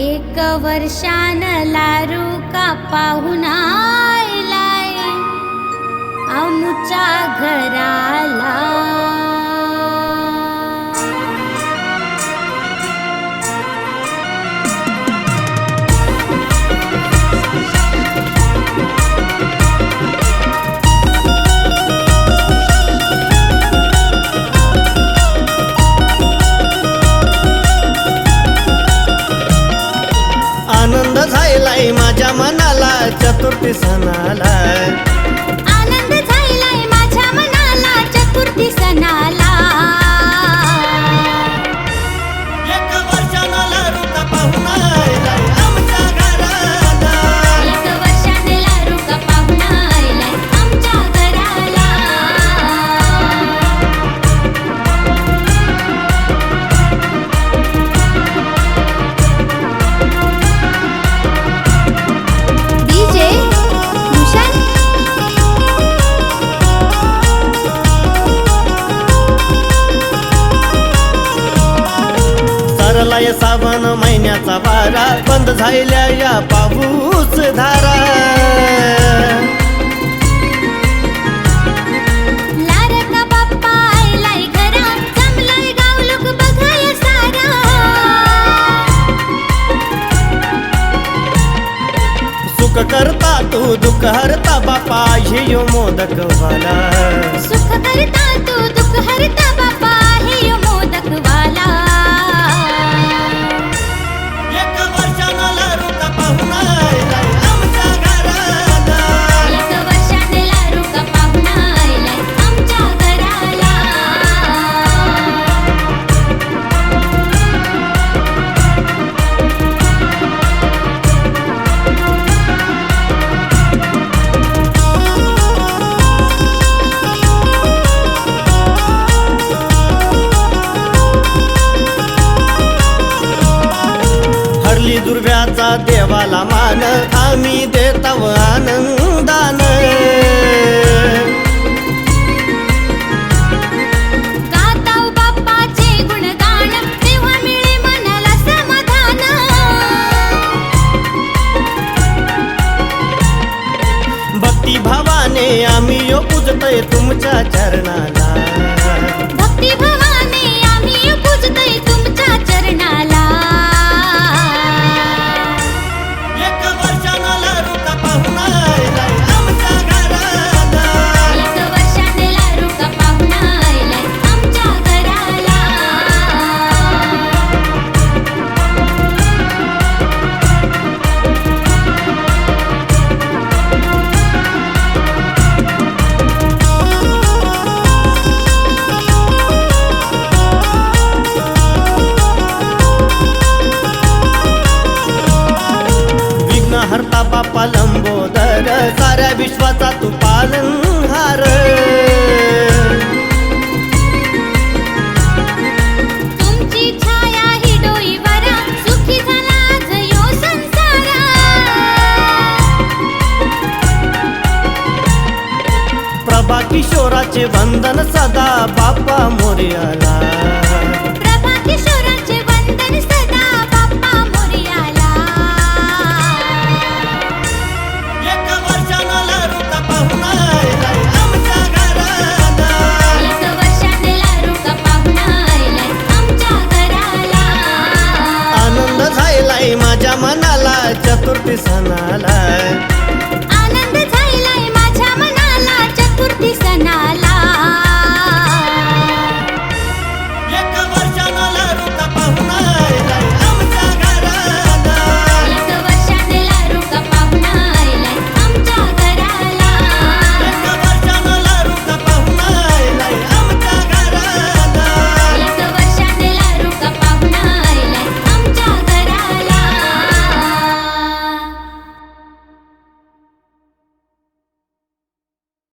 एक वर्षान लारू का पाहुणा झायलाय माझ्या मनाला चतुर्थी सणाला. वारा बंद झालेल्या या पाऊस धारा. लारका बाप्पा आलाय घरा जमलाय गाव लोक बघाय सारा. सुख करता तू दुःख हरता बापा हे मोदक वाला. सुख करता तू दुःख हरता बाप्पा देवाला मान आम्ही देताव आनंदान. भक्ती भावाने आम्ही यो पूजतय तुमच्या चरणाला. बाप्पा लंबोदर साऱ्या विश्वाचा तू पालनहार तुमची छाया ही डोईवरा सुखी झाला आज यो संसारा. प्रभा किशोराचे वंदन सदा बाप्पा मोर्याला. प्रभा किशोराचे sanalar